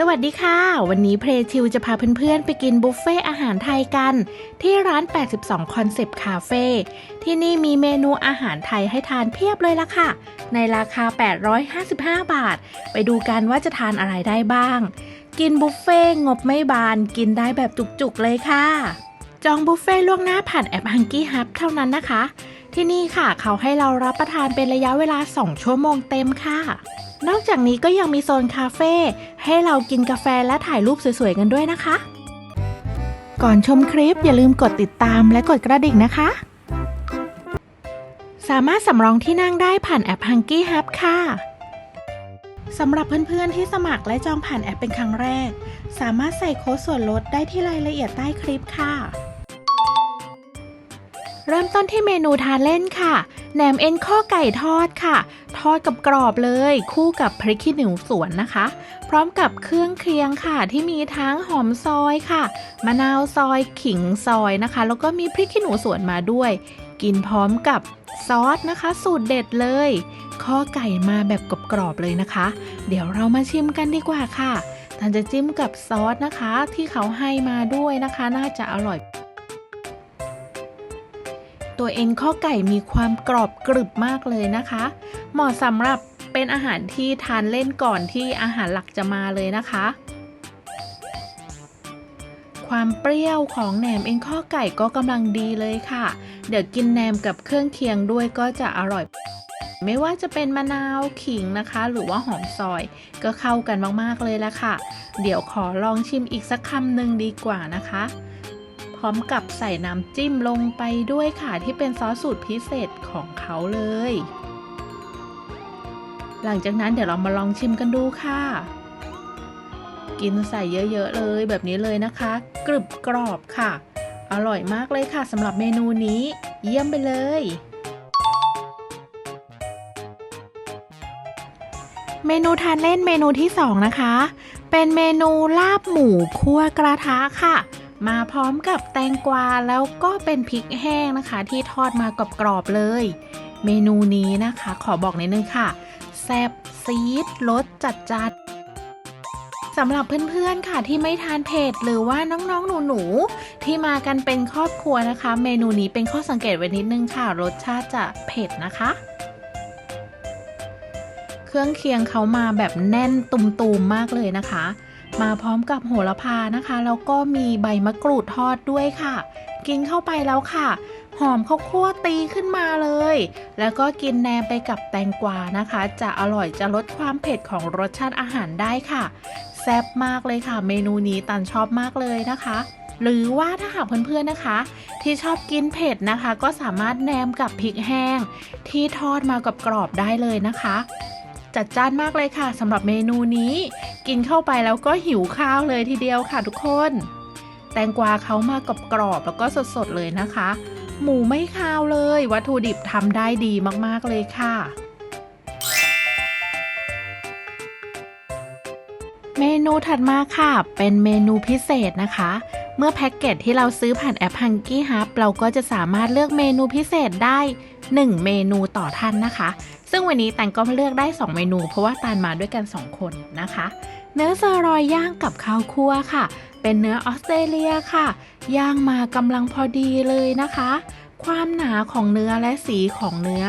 สวัสดีค่ะ วันนี้เพลทิวจะพาเพื่อนๆ ไปกินบุฟเฟ่อาหารไทยกัน ที่ร้าน 82คอนเซปต์คาเฟ่ที่นี่มีเมนูอาหารไทยให้ทานเพียบเลยละค่ะ ในราคา 855 บาท ไปดูกันว่าจะทานอะไรได้บ้าง กินบุฟเฟ่งบไม่บาน กินได้แบบจุกๆเลยค่ะ จองบุฟเฟ่ล่วงหน้าผ่านแอป h u n k y Hub เท่านั้นนะคะ ที่นี่ค่ะ เขาให้เรารับประทานเป็นระยะเวลา 2 ชั่วโมงเต็มค่ะ นอกจากนี้ก็ยังมีโซนคาเฟ่ให้เรากินกาแฟและถ่ายรูปสวยๆกันด้วยนะคะ ก่อนชมคลิปอย่าลืมกดติดตามและกดกระดิ่งนะคะ สามารถสำรองที่นั่งได้ผ่านแอป h u n k y Hub ค่ะสำหรับเพื่อนๆที่สมัครและจองผ่านแอปเป็นครั้งแรก สามารถใส่โค้ดส่วนลดได้ที่รายละเอียดใต้คลิปค่ะ เริ่มต้นที่เมนูทานเล่นค่ะ แหนมเอ็นข้อไก่ทอดค่ะ ทอดกับกรอบเลย คู่กับพริกขี้หนูสวนนะคะ พร้อมกับเครื่องเคียงค่ะ ที่มีทั้งหอมซอยค่ะ มะนาวซอยขิงซอยนะคะ แล้วก็มีพริกขี้หนูสวนมาด้วย กินพร้อมกับซอสนะคะ สูตรเด็ดเลย ข้อไก่มาแบบกรอบๆเลยนะคะ เดี๋ยวเรามาชิมกันดีกว่าค่ะท่านจะจิ้มกับซอสนะคะ ที่เขาให้มาด้วยนะคะ น่าจะอร่อย ตัวเอ็นข้อไก่มีความกรอบกรึบมากเลยนะคะ เหมาะสำหรับเป็นอาหารที่ทานเล่นก่อนที่อาหารหลักจะมาเลยนะคะ ความเปรี้ยวของแหนมเอ็นข้อไก่ก็กำลังดีเลยค่ะ เดี๋ยวกินแหนมกับเครื่องเคียงด้วยก็จะอร่อย ไม่ว่าจะเป็นมะนาวขิงนะคะ หรือว่าหอมซอย ก็เข้ากันมากๆเลยละค่ะ เดี๋ยวขอลองชิมอีกสักคำหนึ่งดีกว่านะคะ พร้อมกับใส่น้ำจิ้มลงไปด้วยค่ะที่เป็นซอสสูตรพิเศษของเขาเลย หลังจากนั้นเดี๋ยวเรามาลองชิมกันดูค่ะ กินใส่เยอะ ๆ เลยแบบนี้เลยนะคะ กรึบกรอบค่ะ อร่อยมากเลยค่ะสำหรับเมนูนี้ เยี่ยมไปเลยเมนูทานเล่นเมนูที่ 2 นะคะ เป็นเมนูลาบหมูคั่วกระทะค่ะ มาพร้อมกับแตงกวาแล้วก็เป็นพริกแห้งนะคะ ที่ทอดมากรอบๆเลย เมนูนี้นะคะ ขอบอกนิดนึงค่ะแซ่บซีดรสจัดจัดสำหรับเพื่อนๆค่ะที่ไม่ทานเผ็ดหรือว่าน้องๆหนูๆที่มากันเป็นครอบครัวนะคะ เมนูนี้เป็นข้อสังเกตไว้นิดนึงค่ะ รสชาติจะเผ็ดนะคะ เครื่องเคียงเขามาแบบแน่นตุ่มๆมากเลยนะคะ มาพร้อมกับโหระพานะคะ แล้วก็มีใบมะกรูดทอดด้วยค่ะ กินเข้าไปแล้วค่ะ หอมข้าวคั่วตีขึ้นมาเลย แล้วก็กินแนมไปกับแตงกวานะคะ จะอร่อยจะลดความเผ็ดของรสชาติอาหารได้ค่ะ แซ่บมากเลยค่ะ เมนูนี้ตันชอบมากเลยนะคะหรือว่าถ้าหากเพื่อนๆนะคะ ที่ชอบกินเผ็ดนะคะ ก็สามารถแนมกับพริกแห้ง ที่ทอดมากับกรอบได้เลยนะคะ จัดจ้านมากเลยค่ะสำหรับเมนูนี้ กินเข้าไปแล้วก็หิวข้าวเลยทีเดียวค่ะทุกคน แตงกวาเขามากรอบกรอบๆแล้วก็สดๆเลยนะคะ หมูไม่คาวเลย วัตถุดิบทำได้ดีมากๆเลยค่ะ เมนูถัดมาค่ะ เป็นเมนูพิเศษนะคะเมื่อแพ็กเกจที่เราซื้อผ่านแอป h u n k y Hub เราก็จะสามารถเลือกเมนูพิเศษได้ 1 เมนูต่อท่านนะคะ ซึ่งวันนี้แตงก็เลือกได้ 2 เมนู เพราะว่าตานมาด้วยกัน 2 คนนะคะ เนื้อเซอรอยย่างกับข้าวคั่วค่ะ เป็นเนื้อออสเตรเลียค่ะ ย่างมากำลังพอดีเลยนะคะ ความหนาของเนื้อและสีของเนื้อ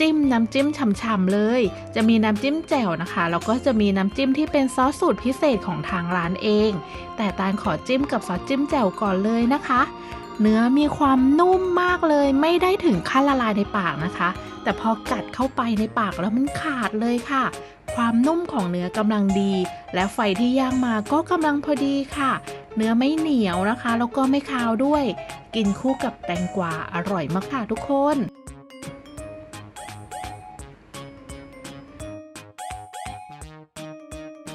จิ้มน้ำจิ้มฉ่ำๆเลย จะมีน้ำจิ้มแจ่วนะคะ แล้วก็จะมีน้ำจิ้มที่เป็นซอสสูตรพิเศษของทางร้านเอง แต่ตาลขอจิ้มกับซอสจิ้มแจ่วก่อนเลยนะคะ เนื้อมีความนุ่มมากเลย ไม่ได้ถึงขั้นละลายในปากนะคะ แต่พอกัดเข้าไปในปากแล้วมันขาดเลยค่ะ ความนุ่มของเนื้อกำลังดี และไฟที่ย่างมาก็กำลังพอดีค่ะ เนื้อไม่เหนียวนะคะ แล้วก็ไม่คาวด้วย กินคู่กับแตงกวาอร่อยมากค่ะทุกคน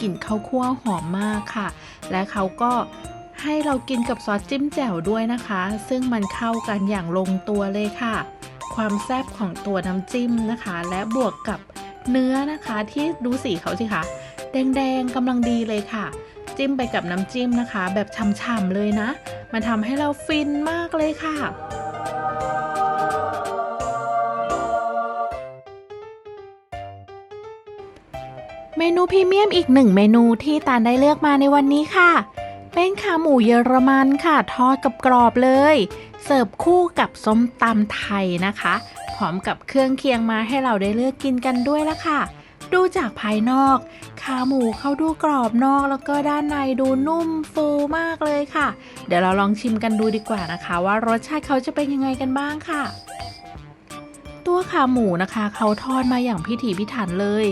กลิ่นข้าวคั่วหอมมากค่ะ และเขาก็ ให้เรากินกับซอสจิ้มแจ่วด้วยนะคะ ซึ่งมันเข้ากันอย่างลงตัวเลยค่ะ ความแซ่บของตัวน้ำจิ้มนะคะ และบวกกับเนื้อนะคะที่ดูสีเขาสิคะแดงๆกำลังดีเลยค่ะ จิ้มไปกับน้ำจิ้มนะคะ แบบฉ่ำๆเลยนะ มันทำให้เราฟินมากเลยค่ะเมนูพรีเมียมอีกหนึ่งเมนูที่ตาลได้เลือกมาในวันนี้ค่ะ เป็นขาหมูเยอรมันค่ะทอดกับกรอบเลย เสิร์ฟคู่กับส้มตำไทยนะคะ พร้อมกับเครื่องเคียงมาให้เราได้เลือกกินกันด้วยละค่ะ ดูจากภายนอก ขาหมูเขาดูกรอบนอกแล้วก็ด้านในดูนุ่มฟูมากเลยค่ะ เดี๋ยวเราลองชิมกันดูดีกว่านะคะ ว่ารสชาติเขาจะเป็นยังไงกันบ้างค่ะ ตัวขาหมูนะคะ เขาทอดมาอย่างพิถีพิถันเลย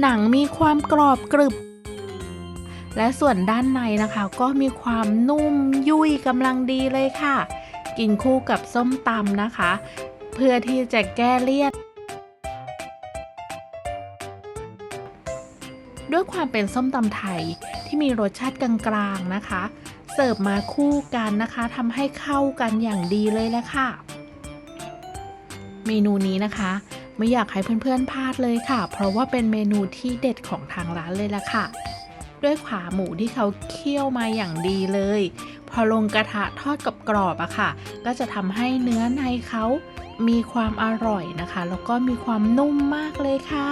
หนังมีความกรอบกรึบ และส่วนด้านในนะคะก็มีความนุ่มยุ่ยกำลังดีเลยค่ะ กินคู่กับส้มตำนะคะ เพื่อที่จะแก้เลี่ยนด้วยความเป็นส้มตำไทยที่มีรสชาติกลางๆนะคะ เสิร์ฟมาคู่กันนะคะทำให้เข้ากันอย่างดีเลยแหละค่ะ เมนูนี้นะคะ ไม่อยากให้เพื่อนๆพลาดเลยค่ะ เพราะว่าเป็นเมนูที่เด็ดของทางร้านเลยล่ะค่ะ ด้วยขาหมูที่เขาเคี่ยวมาอย่างดีเลย พอลงกระทะทอดกับกรอบอะค่ะ ก็จะทำให้เนื้อในเขามีความอร่อยนะคะ แล้วก็มีความนุ่มมากเลยค่ะ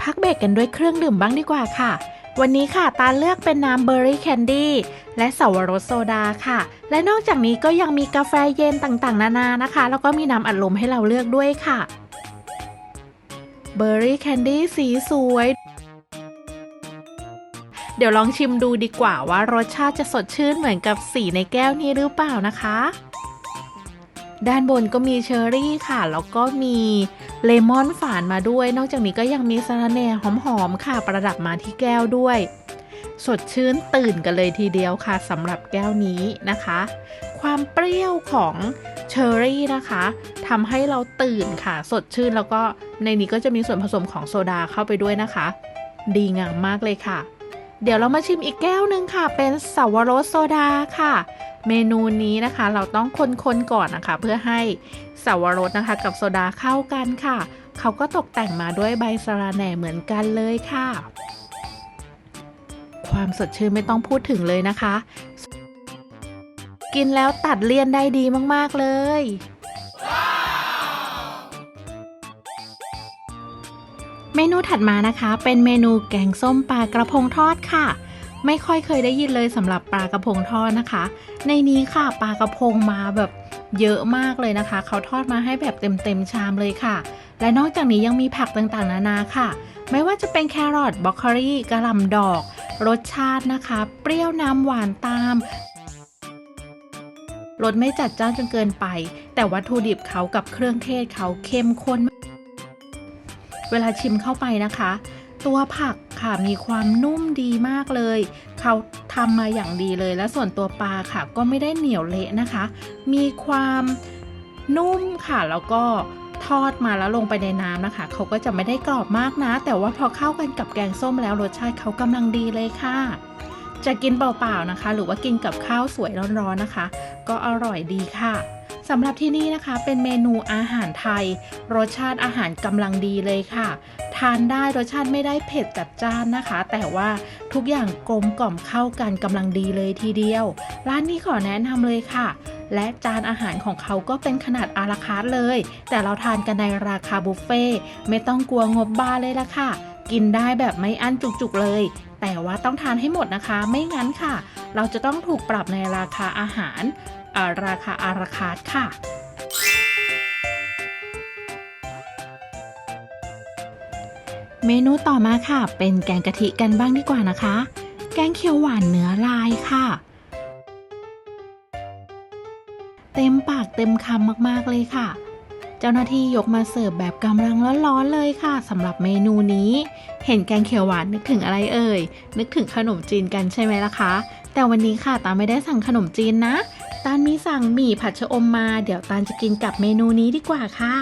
พักเบรกกันด้วยเครื่องดื่มบ้างดีกว่าค่ะ วันนี้ค่ะตาเลือกเป็นน้ำเบอร์รี่แคนดี้ และสาวรสโซดาค่ะ และนอกจากนี้ก็ยังมีกาแฟเย็นต่างๆ นานานะคะ แล้วก็มีน้ำอัดลมให้เราเลือกด้วยค่ะเบอร์รี่แคนดี้สีสวย เดี๋ยวลองชิมดูดีกว่าว่ารสชาติจะสดชื่นเหมือนกับสีในแก้วนี้หรือเปล่านะคะ ด้านบนก็มีเชอร์รี่ค่ะ แล้วก็มีเลมอนฝานมาด้วย นอกจากนี้ก็ยังมีสาระแหน่หอมๆค่ะ ประดับมาที่แก้วด้วย สดชื่นตื่นกันเลยทีเดียวค่ะสำหรับแก้วนี้นะคะ ความเปรี้ยวของเชอร์รี่นะคะทำให้เราตื่นค่ะ สดชื่นแล้วก็ในนี้ก็จะมีส่วนผสมของโซดาเข้าไปด้วยนะคะ ดีงามมากเลยค่ะ เดี๋ยวเรามาชิมอีกแก้วหนึ่งค่ะ เป็นสาวรสโซดาค่ะ เมนูนี้นะคะ เราต้องคนๆก่อนนะคะ เพื่อให้สาวรสนะคะ กับโซดาเข้ากันค่ะ เขาก็ตกแต่งมาด้วยใบสะระแหน่เหมือนกันเลยค่ะ ความสดชื่นไม่ต้องพูดถึงเลยนะคะ กินแล้วตัดเลี่ยนได้ดีมากๆเลย เมนูถัดมานะคะ เป็นเมนูแกงส้มปลากระพงทอดค่ะ ไม่ค่อยเคยได้ยินเลยสำหรับปลากระพงทอดนะคะ ในนี้ค่ะปลากระพงมาแบบเยอะมากเลยนะคะ เขาทอดมาให้แบบเต็มๆชามเลยค่ะ และนอกจากนี้ยังมีผักต่างๆ นานาค่ะ ไม่ว่าจะเป็นแครอทบรอกโคลีกระหล่ำดอก รสชาตินะคะ เปรี้ยวน้ำหวานตาม รสไม่จัดจ้านจนเกินไป แต่วัตถุดิบเขากับเครื่องเทศเขาเข้มข้น เวลาชิมเข้าไปนะคะ ตัวผักค่ะมีความนุ่มดีมากเลย เขาทำมาอย่างดีเลย และส่วนตัวปลาค่ะ ก็ไม่ได้เหนียวเละนะคะ มีความนุ่มค่ะแล้วก็ ทอดมาแล้วลงไปในน้ำนะคะ เขาก็จะไม่ได้กรอบมากนะ แต่ว่าพอเข้ากันกับแกงส้มแล้วรสชาติเขากำลังดีเลยค่ะ จะกินเปล่าๆนะคะ หรือว่ากินกับข้าวสวยร้อนๆนะคะ ก็อร่อยดีค่ะสำหรับที่นี่นะคะเป็นเมนูอาหารไทย รสชาติอาหารกำลังดีเลยค่ะ ทานได้รสชาติไม่ได้เผ็ดจัดจ้านนะคะ แต่ว่าทุกอย่างกลมกล่อมเข้ากันกำลังดีเลยทีเดียว ร้านนี้ขอแนะนำเลยค่ะ และจานอาหารของเขาก็เป็นขนาดอาราคาร์ทเลย แต่เราทานกันในราคาบุฟเฟ่ไม่ต้องกลัวงบบ้าเลยละค่ะ กินได้แบบไม่อั้นจุกๆเลย แต่ว่าต้องทานให้หมดนะคะ ไม่งั้นค่ะ เราจะต้องถูกปรับในราคาอาหาราราคาอาราคาร์ทค่ะเมนูต่อมาค่ะ เป็นแกงกะทิกันบ้างดีกว่านะคะ แกงเขียวหวานเนื้อลายค่ะ เต็มปากเต็มคำมากๆเลยค่ะ เจ้าหน้าที่ยกมาเสิร์ฟแบบกำลังร้อนๆเลยค่ะสำหรับเมนูนี้ เห็นแกงเขียวหวานนึกถึงอะไรเอ่ย นึกถึงขนมจีนกันใช่ไหมล่ะคะ แต่วันนี้ค่ะตาไม่ได้สั่งขนมจีนนะ ตาลมีสั่งหมี่ผัดชะอมมา เดี๋ยวตาลจะกินกับเมนูนี้ดีกว่าค่ะ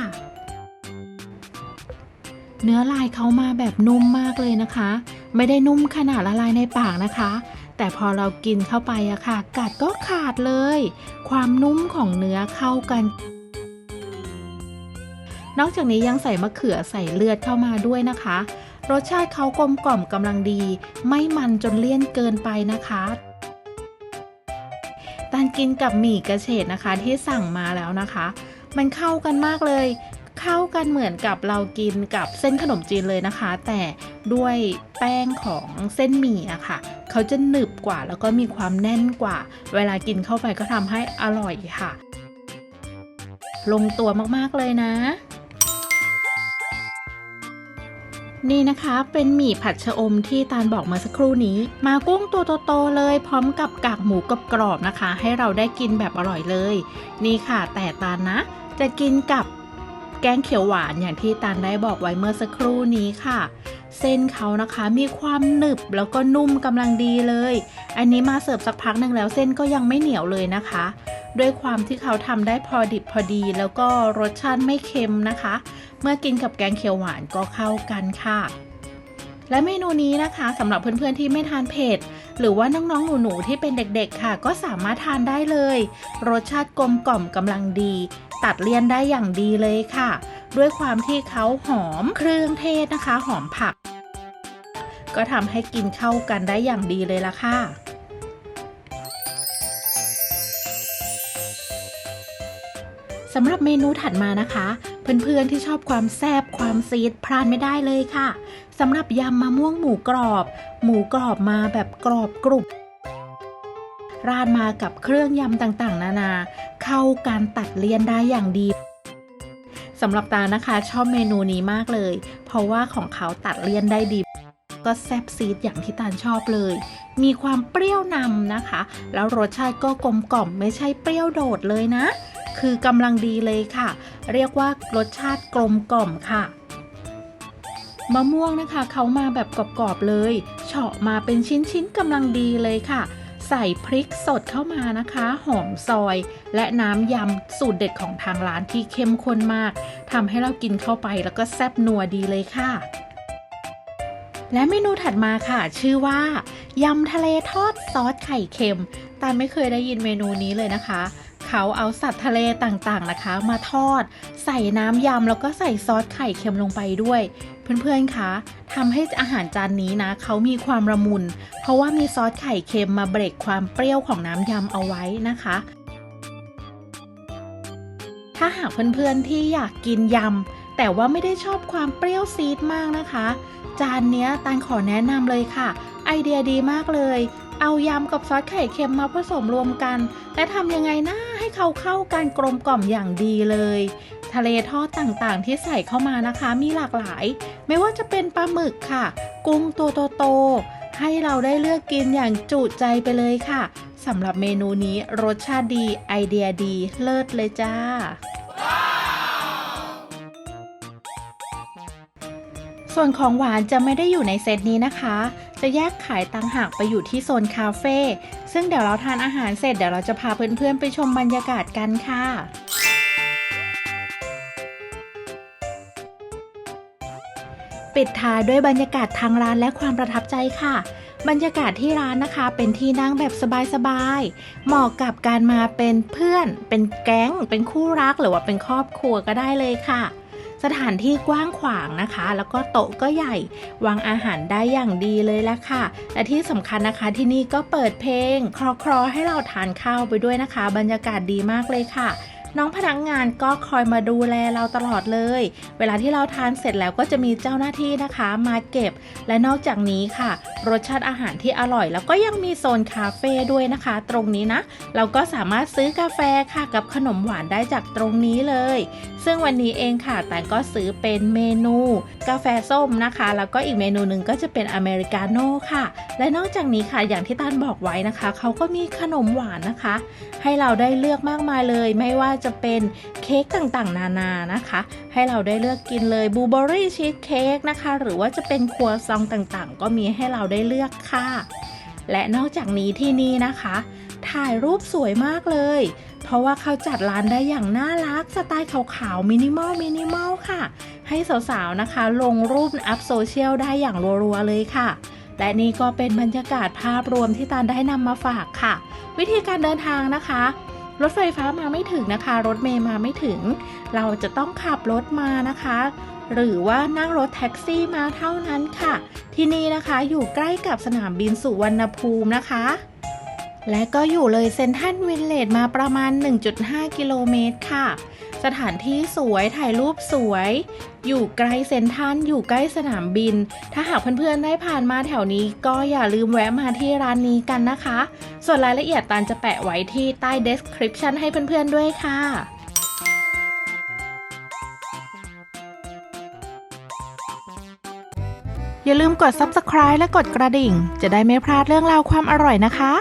เนื้อลายเขามาแบบนุ่มมากเลยนะคะ ไม่ได้นุ่มขนาดละลายในปากนะคะ แต่พอเรากินเข้าไปอะค่ะ กัดก็ขาดเลย ความนุ่มของเนื้อเข้ากัน นอกจากนี้ยังใส่มะเขือใส่เลือดเข้ามาด้วยนะคะ รสชาติเขากลมกล่อมกำลังดี ไม่มันจนเลี่ยนเกินไปนะคะตานกินกับหมี่กระเฉดนะคะที่สั่งมาแล้วนะคะ มันเข้ากันมากเลย เข้ากันเหมือนกับเรากินกับเส้นขนมจีนเลยนะคะ แต่ด้วยแป้งของเส้นหมี่อะค่ะ เขาจะหนึบกว่าแล้วก็มีความแน่นกว่า เวลากินเข้าไปก็ทำให้อร่อยค่ะ ลงตัวมากๆเลยนะนี่นะคะเป็นหมี่ผัดชะอมที่ตาลบอกมาสักครู่นี้ มากุ้งตัวโตๆเลย พร้อมกับกากหมูกรอบๆนะคะ ให้เราได้กินแบบอร่อยเลย นี่ค่ะแต่ตาลนะ จะกินกับ แกงเขียวหวานอย่างที่ตาลได้บอกไว้เมื่อสักครู่นี้ค่ะ เส้นเขานะคะมีความหนึบแล้วก็นุ่มกำลังดีเลย อันนี้มาเสิร์ฟสักพักหนึ่งแล้วเส้นก็ยังไม่เหนียวเลยนะคะ ด้วยความที่เขาทำได้พอดิบพอดี แล้วก็รสชาติไม่เค็มนะคะ เมื่อกินกับแกงเขียวหวานก็เข้ากันค่ะและเมนูนี้นะคะสำหรับเพื่อนๆที่ไม่ทานเผ็ดหรือว่าน้องๆหนูๆที่เป็นเด็กๆค่ะ ก็สามารถทานได้เลย รสชาติกลมกล่อมกำลังดี ตัดเลี่ยนได้อย่างดีเลยค่ะ ด้วยความที่เขาหอมเครื่องเทศนะคะ หอมผัก ก็ทำให้กินเข้ากันได้อย่างดีเลยละค่ะสำหรับเมนูถัดมานะคะ เพื่อนๆที่ชอบความแซ่บความซีดพลาดไม่ได้เลยค่ะสำหรับยำมะม่วงหมูกรอบ หมูกรอบมาแบบกรอบกรุบราดมากับเครื่องยำต่างๆ นานา เข้าการตัดเลี่ยนได้อย่างดีสำหรับตานะคะชอบเมนูนี้มากเลย เพราะว่าของเขาตัดเลี่ยนได้ดี ก็แซ่บซีดอย่างที่ตาชอบเลย มีความเปรี้ยวนำนะคะ แล้วรสชาติก็กลมกล่อมไม่ใช่เปรี้ยวโดดเลยนะ คือกำลังดีเลยค่ะ เรียกว่ารสชาติกลมกล่อมค่ะมะม่วงนะคะเขามาแบบกรอบๆเลย เฉาะมาเป็นชิ้นๆกำลังดีเลยค่ะ ใส่พริกสดเข้ามานะคะ หอมซอย และน้ำยำสูตรเด็ดของทางร้านที่เข้มข้นมากทำให้เรากินเข้าไปแล้วก็แซ่บนัวดีเลยค่ะ และเมนูถัดมาค่ะ ชื่อว่ายำทะเลทอดซอสไข่เค็มตาไม่เคยได้ยินเมนูนี้เลยนะคะเขาเอาสัตว์ทะเลต่างๆนะคะ มาทอด ใส่น้ำยำแล้วก็ใส่ซอสไข่เค็มลงไปด้วย เพื่อนๆ คะทำให้อาหารจานนี้นะเขามีความระมุน เพราะว่ามีซอสไข่เค็มมาเบรกความเปรี้ยวของน้ำยำเอาไว้นะคะ ถ้าหากเพื่อนๆ ที่อยากกินยำ แต่ว่าไม่ได้ชอบความเปรี้ยวซีดมากนะคะ จานเนี้ยตานขอแนะนำเลยค่ะ ไอเดียดีมากเลย เอายำกับซอสไข่เค็มมาผสมรวมกัน และทำยังไงนะให้เขาเข้ากันกลมกล่อมอย่างดีเลย ทะเลทอดต่างๆ ที่ใส่เข้ามานะคะ มีหลากหลาย ไม่ว่าจะเป็นปลาหมึกค่ะ กุ้งตัวโตๆให้เราได้เลือกกินอย่างจุใจไปเลยค่ะสำหรับเมนูนี้รสชาติดีไอเดียดีเลิศเลยจ้าส่วนของหวานจะไม่ได้อยู่ในเซตนี้นะคะ จะแยกขายต่างหากไปอยู่ที่โซนคาเฟ่ ซึ่งเดี๋ยวเราทานอาหารเสร็จเดี๋ยวเราจะพาเพื่อนๆไปชมบรรยากาศกันค่ะ ปิดท้ายด้วยบรรยากาศทางร้านและความประทับใจค่ะ บรรยากาศที่ร้านนะคะ เป็นที่นั่งแบบสบายๆเหมาะกับการมาเป็นเพื่อน เป็นแก๊ง เป็นคู่รักหรือว่าเป็นครอบครัวก็ได้เลยค่ะ สถานที่กว้างขวางนะคะ แล้วก็โต๊ะก็ใหญ่ วางอาหารได้อย่างดีเลยละค่ะ และที่สำคัญนะคะที่นี่ก็เปิดเพลง คลอๆให้เราทานข้าวไปด้วยนะคะ บรรยากาศดีมากเลยค่ะ น้องพนักงานก็คอยมาดูแลเราตลอดเลย เวลาที่เราทานเสร็จแล้วก็จะมีเจ้าหน้าที่นะคะ มาเก็บ และนอกจากนี้ค่ะ รสชาติอาหารที่อร่อย แล้วก็ยังมีโซนคาเฟ่ด้วยนะคะ ตรงนี้นะ เราก็สามารถซื้อกาแฟค่ะกับขนมหวานได้จากตรงนี้เลย ซึ่งวันนี้เองค่ะแต่ก็ซื้อเป็นเมนู กาแฟส้มนะคะ แล้วก็อีกเมนูหนึ่งก็จะเป็นอเมริกาโน่ค่ะ และนอกจากนี้ค่ะอย่างที่ตานบอกไว้นะคะ เขาก็มีขนมหวานนะคะ ให้เราได้เลือกมากมายเลย ไม่ว่าจะเป็นเค้กต่างๆ นานานะคะ ให้เราได้เลือกกินเลยบลูเบอรี่ชีสเค้กนะคะ หรือว่าจะเป็นครัวซองต่างๆ ก็มีให้เราได้เลือกค่ะ และนอกจากนี้ที่นี่นะคะ ถ่ายรูปสวยมากเลย เพราะว่าเขาจัดร้านได้อย่างน่ารักสไตล์ขาวๆมินิมอลมินิมอลค่ะ ให้สาวๆนะคะ ลงรูปอัพโซเชียลได้อย่างรัวๆเลยค่ะและนี่ก็เป็นบรรยากาศภาพรวมที่ตาลได้นำมาฝากค่ะ วิธีการเดินทางนะคะ รถไฟฟ้ามาไม่ถึงนะคะ รถเมย์มาไม่ถึง เราจะต้องขับรถมานะคะ หรือว่านั่งรถแท็กซี่มาเท่านั้นค่ะ ที่นี่นะคะอยู่ใกล้กับสนามบินสุวรรณภูมินะคะ และก็อยู่เลยเซนทรัลวินเลดมาประมาณ 1.5 กิโลเมตรค่ะ สถานที่สวยถ่ายรูปสวย อยู่ใกล้เซนทรัลอยู่ใกล้สนามบิน ถ้าหากเพื่อนๆได้ผ่านมาแถวนี้ ก็อย่าลืมแวะมาที่ร้านนี้กันนะคะ ส่วนรายละเอียดตานจะแปะไว้ที่ใต้ description ให้เพื่อนๆด้วยค่ะอย่าลืมกด subscribe และกดกระดิ่ง จะได้ไม่พลาดเรื่องราวความอร่อยนะคะ